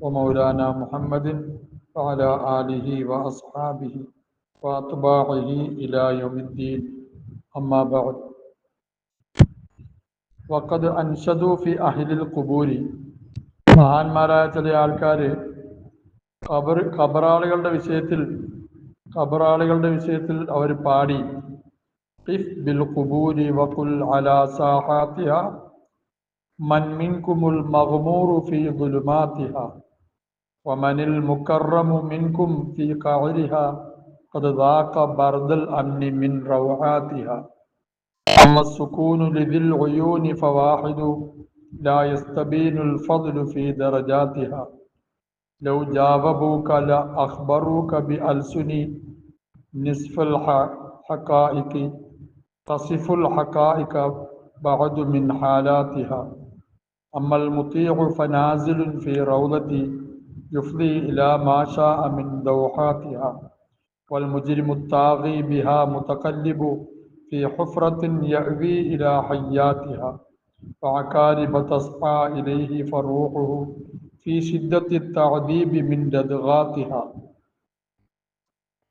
ومولانا محمد وعلى آله وأصحابه وأتباعه إلى يوم الدين أما بعد وقد أنشدوا في أهل القبور മഹാന്മാരായ ചില ആൾക്കാർ ഖബർ ഖബറാളികളുടെ വിഷയത്തിൽ ഖബറാളികളുടെ വിഷയത്തിൽ അവർ പാടി ഖിഫ് ബിൽ ഖുബൂരി വഖുൽ അലാ സാഹാത്തിഹ من منكم المغمور في ظلماتها ومن المكرم منكم في قاعرها قد ذاق برد الأمن من روعاتها. أما السكون لذي العيون فواحد لا يستبين الفضل في درجاتها. لو جاوبوك لأخبروك بألسن نصف الحقائق تصف الحقائق بعد من حالاتها. أما المطيع فنازل في روضتي يفضي إلى ما شاء من دوحاتها والمجرم الطاغي بها متقلب في حفرة يأوي إلى حياتها فعكارب تصحى إليه فروحه في شدة التعذيب من ددغاتها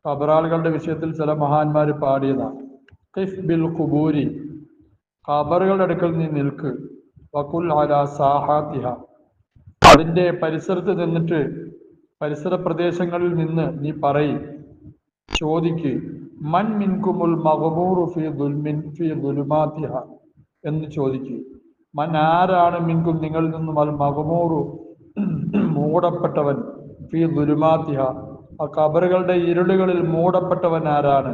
ഖബറാളുകളുടെ വിഷയത്തിൽ ചില മഹാന്മാർ പാടിയതാണ് ഖിഫ് ബിൽ ഖുബൂരി ഖബറുകളുടെ അടുക്കൽ നീ നിൽക്ക് അതിന്റെ പരിസരത്ത് നിന്നിട്ട് പരിസര പ്രദേശങ്ങളിൽ നിന്ന് നീ പറയി ചോദിക്ക് മൻ മിൻകുമുൽ ഫി ദുൽമിൻ എന്ന് ചോദിക്കുക മൻ ആരാണ് മിൻകും നിങ്ങളിൽ നിന്നും അൽ മകമൂറു മൂടപ്പെട്ടവൻ ഫി ദുരുമാതിഹ ആ കബറുകളുടെ ഇരുളുകളിൽ മൂടപ്പെട്ടവൻ ആരാണ്?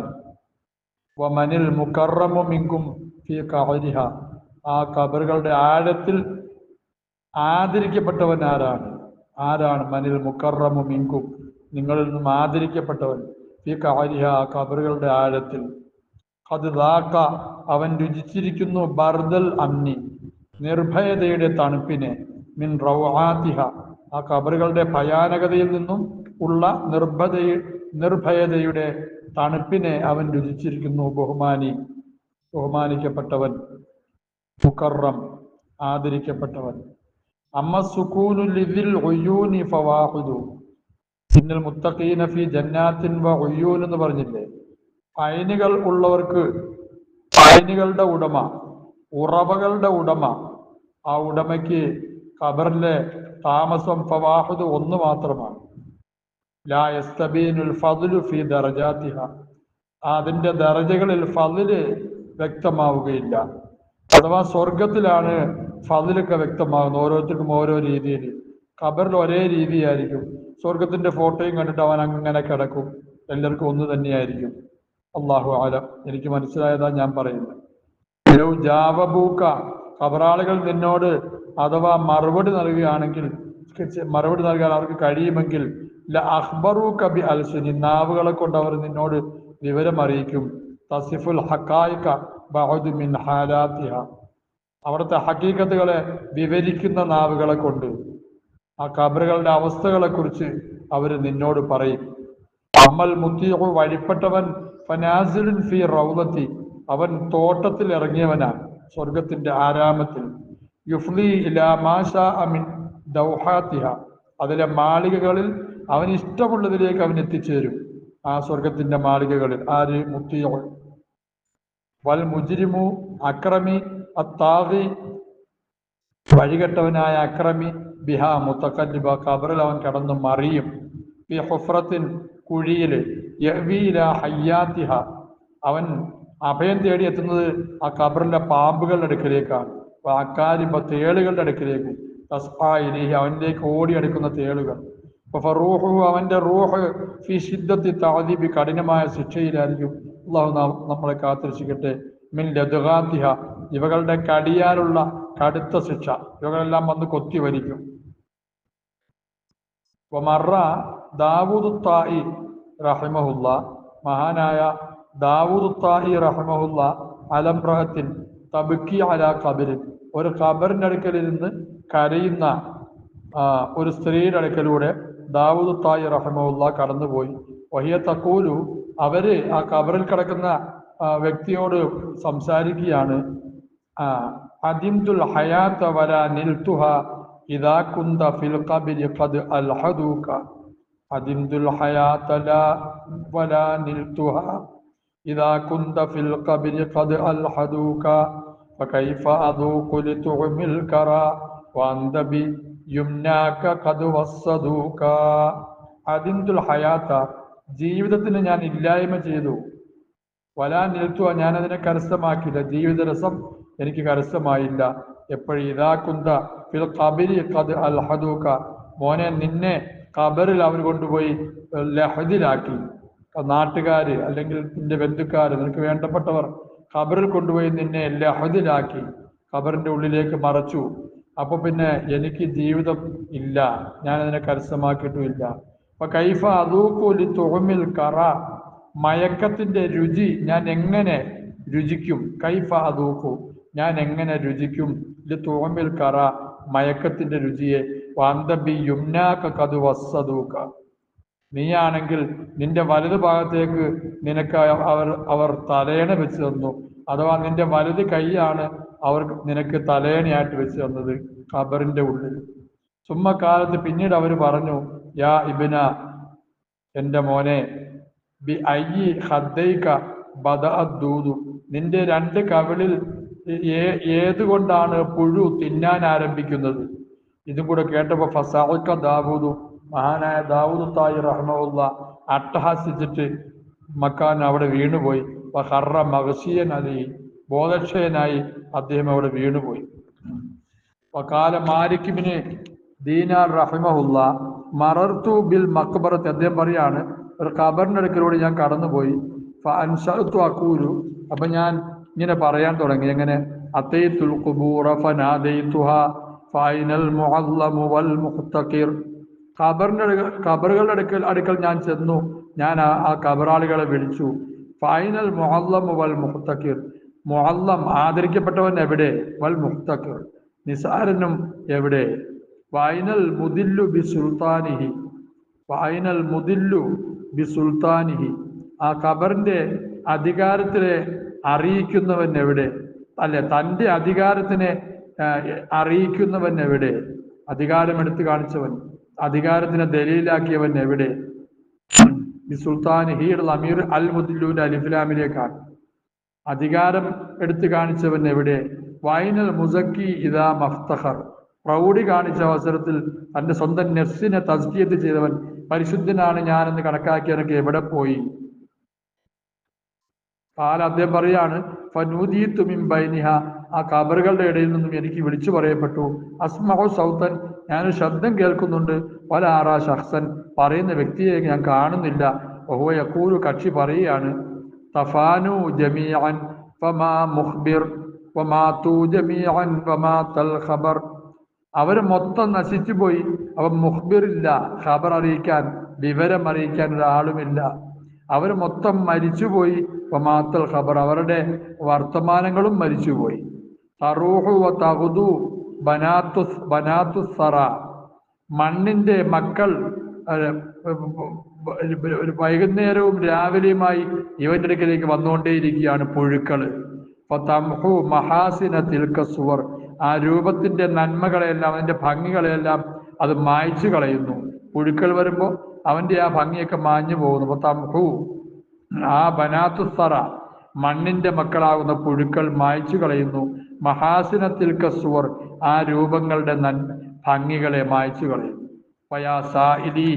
മനിൽ മുക്കറമു മിങ്കും ഫി കഹരിഹ ആ കബറുകളുടെ ആഴത്തിൽ ആദരിക്കപ്പെട്ടവൻ ആരാണ്? ആരാണ് മനിൽ മുക്കറമു മിങ്കും? നിങ്ങളിൽ നിന്നും ആദരിക്കപ്പെട്ടവൻ. ഈ കാര്യ ആ കബറുകളുടെ ആഴത്തിൽ. അത് ദാക്ക അവൻ രുചിച്ചിരിക്കുന്നു ബർദൽ അമ്നി. നിർഭയതയുടെ തണുപ്പിനെ. മിൻ റൗഹാത്തിഹ ആ കബറുകളുടെ ഭയാനകതയിൽ നിന്നും ഉള്ള നിർഭത നിർഭയതയുടെ തണുപ്പിനെ അവൻ രുചിച്ചിരിക്കുന്നു ബഹുമാനി ബഹുമാനിക്കപ്പെട്ടവൻ. മുക്കറം ആദരിക്കപ്പെട്ടവൻ. അമ്മ സുക്കൂനു ലിദിൽ ഒയ്യൂനി ഫവാഹുദു. സിന്നൽ മുത്തഖീന ഫി ജന്നാത്തിൻ വ ഒയ്യൂൻ എന്ന് പറഞ്ഞില്ലേ? അയനുകൾ ഉള്ളവർക്ക് അയനുകളുടെ ഉടമ ഉറവകളുടെ ഉടമ. ആ ഉടമയ്ക്ക് ഖബറിലെ താമസം ഫവാഹുദ് ഒന്ന് മാത്രമാണ്. ലാ ഫതുലു ഫി ദർജാത്തിഹ. അതിന്റെ ദറജകളിൽ ഫതിൽ വ്യക്തമാവുകയില്ല. അഥവാ സ്വർഗത്തിലാണ് ഫതിലൊക്കെ വ്യക്തമാകുന്നത് ഓരോരുത്തർക്കും ഓരോ രീതിയിൽ. ഖബറിൽ ഒരേ രീതിയായിരിക്കും. സ്വർഗത്തിന്റെ ഫോട്ടോയും കണ്ടിട്ട് അവൻ അങ്ങനെ കിടക്കും. എല്ലാവർക്കും ഒന്ന് തന്നെയായിരിക്കും. അള്ളാഹു ആലം എനിക്ക് മനസ്സിലായതാ ഞാൻ പറയുന്നത്. ജാവബൂക്ക നിന്നോട് അഥവാ മറുപടി നൽകുകയാണെങ്കിൽ മറുപടി നൽകാൻ അവർക്ക് കഴിയുമെങ്കിൽ അഹ്ബറു കബി അൽസുനി. നാവുകളെ കൊണ്ട് അവർ നിന്നോട് വിവരം അറിയിക്കും. തസിഫുൽ ഹക്കായിക്ക ബഹദു മിൻ ഹാലാത്തിഹ. അവിടുത്തെ ഹക്കീക്കത്തുകളെ വിവരിക്കുന്ന നാവുകളെ കൊണ്ട് ആ കബറുകളുടെ അവസ്ഥകളെ കുറിച്ച് അവർ നിന്നോട് പറയും. അമ്മൽ മുത്തിയു വഴിപ്പെട്ടവൻ ഫനാസിലിൻ ഫി റൗലത്തി അവൻ തോട്ടത്തിൽ ഇറങ്ങിയവനാണ് സ്വർഗത്തിന്റെ ആരാമത്തിൽ. യുഫ്ലി ഇലാമാഷ അമിൻ ദൗഹാത്തിഹ. അതിലെ മാളികകളിൽ അവൻ ഇഷ്ടമുള്ളതിലേക്ക് അവൻ എത്തിച്ചേരും. ആ സ്വർഗത്തിന്റെ മാളികകളിൽ ആര്? മുത്തിയോ വൽ മുജിരിമു അക്രമി അത്താവി വഴികെട്ടവനായ അക്രമി ബിഹാ മുത്തക്കല്ലിബ ഖബറിൽ അവൻ കടന്നു മറിയും. ഈ ഹുഫ്രത്തിൻ കുഴിയിൽ യവീല ഹയ്യാത്തിഹ. അവൻ അഭയം തേടി എത്തുന്നത് ആ ഖബറിലെ പാമ്പുകളുടെ അടുക്കിലേക്കാണ്. അക്കാരിപ്പ തേളുകളുടെ അടുക്കിലേക്ക്. തസ്ഫായിലേഹി അവനിലേക്ക് ഓടി അടുക്കുന്ന തേളുകൾ. ഫറൂഹു അവന്റെ റൂഹ് ഫി ഷിദ്ദത്തി താദീബി കഠിനമായ ശിക്ഷയിലായിരിക്കും. അള്ളാഹു നമ്മളെ കാത്തിരക്ഷിക്കട്ടെ. മിൻ ലതുഹാത്തിഹ ഇവകളുടെ കടിയാലുള്ള കടുത്ത ശിക്ഷ. ഇവകളെല്ലാം വന്ന് കൊത്തി വരിക്കും മറ ദാവൂദ് തായി റഹിമഹുല്ല മഹാനായ ദാവൂദ് തായി റഹിമഹുല്ല അലംബ്രഹത്തിൻ തബുക്കി അല കബിരിൽ ഒരു കബറിന്റെ അടുക്കലിരുന്ന് കരയുന്ന ഒരു സ്ത്രീയുടെ അടുക്കലൂടെ ദാവൂദ് തായി റഹിമഹുല്ല കടന്നുപോയി. വഹിയ തക്കൂലു അവര് ആ കബറിൽ കിടക്കുന്ന ആ, വ്യക്തിയോട് സംസാരിക്കുകയാണ് ആ, അദിംതുൽ ഹയാത്ത വല നിൽത്തുഹ ഇദാ കുന്ത ഫിൽ ഖബരി ഖദ് അൽഹദൂക അദിംതുൽ ഹയാത്ത ലാ വല നിൽത്തുഹ إذا كنت في القبر قد ألحدوك فكيف أذوق لطعم الكرى وأنت بيمناك قد وصدوك അതിന്തുൽ ഹയാത്ത ജീവിതത്തിന് ഞാൻ ഇല്ലായ്മ ചെയ്തു. വലാ നിൽത്തുക ഞാൻ അതിനെ ജീവിത രസം എനിക്ക് കരസ്ഥമായില്ല. എപ്പോഴും ഇതാ കുന്ത ഫിൽ കബരി കത് അൽഹദൂക്ക മോനെ നിന്നെ കബറിൽ അവർ കൊണ്ടുപോയി ലഹദിലാക്കി. നാട്ടുകാര് അല്ലെങ്കിൽ നിന്റെ ബന്ധുക്കാര് നിനക്ക് വേണ്ടപ്പെട്ടവർ ഖബറിൽ കൊണ്ടുപോയി നിന്നെ ലഹദിലാക്കി. ഖബറിന്റെ ഉള്ളിലേക്ക് മറച്ചു. അപ്പൊ പിന്നെ എനിക്ക് ജീവിതം ഇല്ല. ഞാൻ അതിനെ കരസ്ഥമാക്കിയിട്ടുമില്ല അപ്പൊ കൈഫ അതൂക്കൂലി തുഹമിൽ കറ. മയക്കത്തിന്റെ രുചി ഞാൻ എങ്ങനെ രുചിക്കും? കൈഫ അതൂക്കു ഞാൻ എങ്ങനെ രുചിക്കും? ഇത് തുഹമിൽ കറ മയക്കത്തിന്റെ രുചിയെ. വാന്തബി യുംനാക്ക കതു വസ്സതൂക്ക നീയാണെങ്കിൽ നിന്റെ വലത് ഭാഗത്തേക്ക് നിനക്ക് അവർ അവർ തലയണ വെച്ച് തന്നു. അഥവാ നിന്റെ വലത് കൈയാണ് അവർ നിനക്ക് തലയണയായിട്ട് വെച്ച് തന്നത് ഖബറിന്റെ ഉള്ളിൽ. ചുമ്മക്കാലത്ത് പിന്നീട് അവർ പറഞ്ഞു യാ ഇബിന എന്റെ മോനെ ബി അയ്യി ഹദ്ദൈക ബദ അദ്ദൂതു നിന്റെ രണ്ട് കവിളിൽ ഏതുകൊണ്ടാണ് പുഴു തിന്നാൻ ആരംഭിക്കുന്നത്? ഇതും കൂടെ കേട്ടപ്പോൾ ഫസാഖ ദാവൂദു മഹാനായ ദാവൂദ് തായി റഹ്മുള്ള അട്ടഹാസിച്ചിട്ട് മക്കാൻ അവിടെ വീണുപോയി. ഹർറ മഹസിയൻ അലി ബോധക്ഷയനായി അദ്ദേഹം അവിടെ വീണുപോയി. കാല മാലിക്കിബിന് ദീനാർ റഹിമഹുല്ല മറർത്തു ബിൽ മക്ബറത്ത് അദ്ദേഹം പറയാണ് ഒരു ഖബറിന്റെ അടുക്കലൂടെ ഞാൻ കടന്നുപോയി. അൻഷത്തു അക്കൂരു അപ്പൊ ഞാൻ ഇങ്ങനെ പറയാൻ തുടങ്ങി. എങ്ങനെ? ഖുബൂറ ഫൈനൽ മുഅല്ലമു വൽ അടുക്ക- ഖബറുകളുടെ അടുക്കൽ അടുക്കൽ ഞാൻ ചെന്നു. ഞാൻ ആ ആ ഖബറാളികളെ വിളിച്ചു. ഫൈനൽ മുഅല്ലമു വൽ മുഖ്തഖിർ മുഅല്ലം ആദരിക്കപ്പെട്ടവൻ എവിടെ? വൽ മുഖ്തഖിർ നിസാരനും എവിടെ? ഫൈനൽ മുദില്ലു ബി സുൽത്താനിഹി വായനൽ മുദില്ലു ബി സുൽത്താനിഹി. ആ ഖബറിന്റെ അധികാരത്തിനെ അറിയിക്കുന്നവൻ എവിടെ? അല്ലെ തന്റെ അധികാരത്തിനെ അറിയിക്കുന്നവൻ എവിടെ? അധികാരം എടുത്തു കാണിച്ചവൻ. അധികാരത്തിനെ ദലീലാക്കിയവൻ എവിടെ? ബി സുൽത്താനിഹി അമീർ അൽ മുദില്ലുവിന്റെ അലിഫിലാമിലേക്കാണ്. അധികാരം എടുത്തു കാണിച്ചവൻ എവിടെ? വൈനൽ മുസക്കി ഇതാ മഫ്തഖർ. പ്രൗഢി കാണിച്ച അവസരത്തിൽ തന്റെ സ്വന്തം നെസ്സിനെ തസ്കിയത്ത് ചെയ്തവൻ പരിശുദ്ധനാണ് എന്ന് കണക്കാക്കിയവനൊക്കെ എവിടെ പോയി? പാല അദ്ദേഹം പറയാണ് ബൈനിഹ. ആ കബറുകളുടെ ഇടയിൽ നിന്നും എനിക്ക് വിളിച്ചു പറയപ്പെട്ടു. അസ്മഹു സൗത്തൻ ഞാനൊരു ശബ്ദം കേൾക്കുന്നുണ്ട്. പല ആറാ ഷഹ്സൻ പറയുന്ന വ്യക്തിയെ ഞാൻ കാണുന്നില്ല. ഓഹോ യക്കൂരു കക്ഷി പറയുകയാണ് തഫാനു ജമീഅൻ ഫമാ മുഹ്ബിർ ഫമാ തൂ ജമിയാൻ ഫമാ തൽ ഖബർ. അവർ മൊത്തം നശിച്ചു പോയി. അവൻ മുഖ്ബിറില്ല ഖബർ അറിയിക്കാൻ വിവരം അറിയിക്കാൻ ഒരാളുമില്ല അവർ മൊത്തം മരിച്ചുപോയി മാത്തൽ ഖബർ അവരുടെ വർത്തമാനങ്ങളും മരിച്ചുപോയി തറൂഹു വ തഹുദു ബനാത്തു ബനാത്തു സറ. മണ്ണിന്റെ മക്കൾ വൈകുന്നേരവും രാവിലെയുമായി ഇവന്റെ അടുക്കലേക്ക് വന്നുകൊണ്ടേയിരിക്കുകയാണ് പുഴുക്കൾ. ഫതംഹു മഹാസിന തിൽക്ക സുവർ. ആ രൂപത്തിന്റെ നന്മകളെല്ലാം അതിന്റെ ഭംഗികളെല്ലാം അത് മായ്ച്ചു കളയുന്നു. പുഴുക്കൾ വരുമ്പോൾ അവന്റെ ആ ഭംഗിയൊക്കെ മാഞ്ഞു പോകുന്നു. തംഹു ആ ബനാത്തുസറ മണ്ണിന്റെ മക്കളാകുന്ന പുഴുക്കൾ മായ്ച്ചു കളയുന്നു. മഹാസിനത്തിൽ കസുവർ ആ രൂപങ്ങളുടെ നൻ ഭംഗികളെ മായ്ച്ചു കളയുന്നു. പയാസാഇലി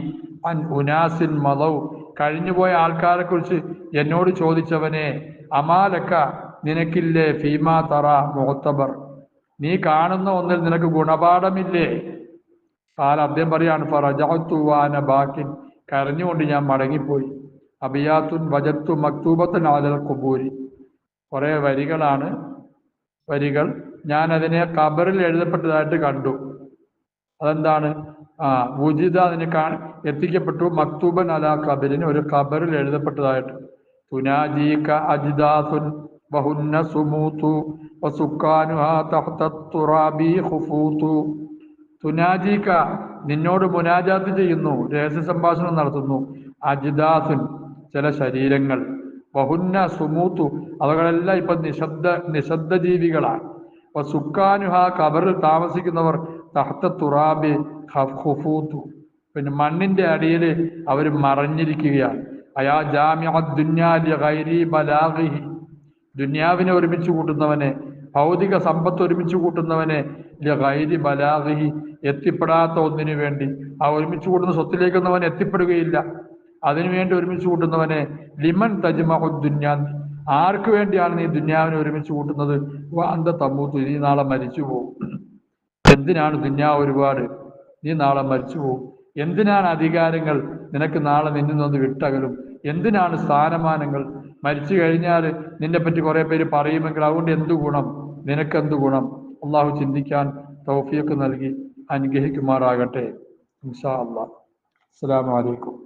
അൻ ഉനാസിൻ മതവും കഴിഞ്ഞുപോയ ആൾക്കാരെ കുറിച്ച് എന്നോട് ചോദിച്ചവനെ അമാലക്ക നിനക്കില്ലേ ഫീമാ തറ മുഹത്തബർ നീ കാണുന്ന ഒന്നിൽ നിനക്ക് ഗുണപാഠമില്ലേ? കാല അദ്ദേഹം പറയാണ് ഫറജത്തുവാന ബാക്കിൻ. കരഞ്ഞുകൊണ്ട് ഞാൻ മടങ്ങിപ്പോയി. അബിയാത്തുൻ വജത്തു മക്തൂബത്തൻ ആദൽ കുബൂരി കുറേ വരികളാണ്. വരികൾ ഞാൻ അതിനെ കബറിൽ എഴുതപ്പെട്ടതായിട്ട് കണ്ടു. അതെന്താണ്? ആ ഉചിത അതിന് കാ എത്തിക്കപ്പെട്ടു. മക്തൂബൻ അല ഖബറിന് ഒരു കബറിൽ എഴുതപ്പെട്ടതായിട്ട്. തുനാജീക അജിദാസുൻ ബഹുന്ന സുമൂത്തു ഖുഫൂത്തു നിന്നോട് മുനാജാത്ത് ചെയ്യുന്നു രഹസ്യ സംഭാഷണം നടത്തുന്നു. അജിദാസുൻ ചില ശരീരങ്ങൾ. വഹുന്ന സുമൂത്തു അവകളെല്ലാം ഇപ്പൊ നിശബ്ദ നിശബ്ദ ജീവികളാണ് അപ്പൊ സുക്കാനുഹ കബറിൽ താമസിക്കുന്നവർ തഹത്ത തുറാബി ഹുഫൂത്തു പിന്നെ മണ്ണിന്റെ അടിയിൽ അവർ മറഞ്ഞിരിക്കുകയാണ്. അയാ ജാമ്യ ദുന്യാലി ദുന്യാവിനെ ഒരുമിച്ച് കൂട്ടുന്നവനെ ഭൗതിക സമ്പത്ത് ഒരുമിച്ച് കൂട്ടുന്നവനെ ഗൈരി ബലാഹി എത്തിപ്പെടാത്ത ഒന്നിനു വേണ്ടി. ആ ഒരുമിച്ച് കൂട്ടുന്ന സ്വത്തിലേക്കൊന്നും അവൻ എത്തിപ്പെടുകയില്ല. അതിനുവേണ്ടി ഒരുമിച്ച് കൂട്ടുന്നവനെ ലിമൻ തജ്മഹു ദുന്യാൻ. ആർക്ക് വേണ്ടിയാണ് നീ ദുന്യാവിനെ ഒരുമിച്ച് കൂട്ടുന്നത്? അന്ത തമ്മൂത്തു നീ നാളെ മരിച്ചു പോകും എന്തിനാണ് ദുന്യാവ് ഒരുപാട്? നീ നാളെ മരിച്ചു പോകും എന്തിനാണ് അധികാരങ്ങൾ നിനക്ക് നാളെ നിന്നിൽ നിന്ന് വിട്ടകലും? എന്തിനാണ് സ്ഥാനമാനങ്ങൾ? മരിച്ചു കഴിഞ്ഞാൽ നിന്നെപ്പറ്റി കുറെ പേര് പറയുമെങ്കിൽ അതുകൊണ്ട് എന്ത് ഗുണം? നിനക്കെന്ത് ഗുണം? അള്ളാഹു ചിന്തിക്കാൻ തൗഫിയൊക്കെ നൽകി അനുഗ്രഹിക്കുമാറാകട്ടെ. ഇൻഷാ അള്ളാഹ് അസ്സാം അലൈക്കും.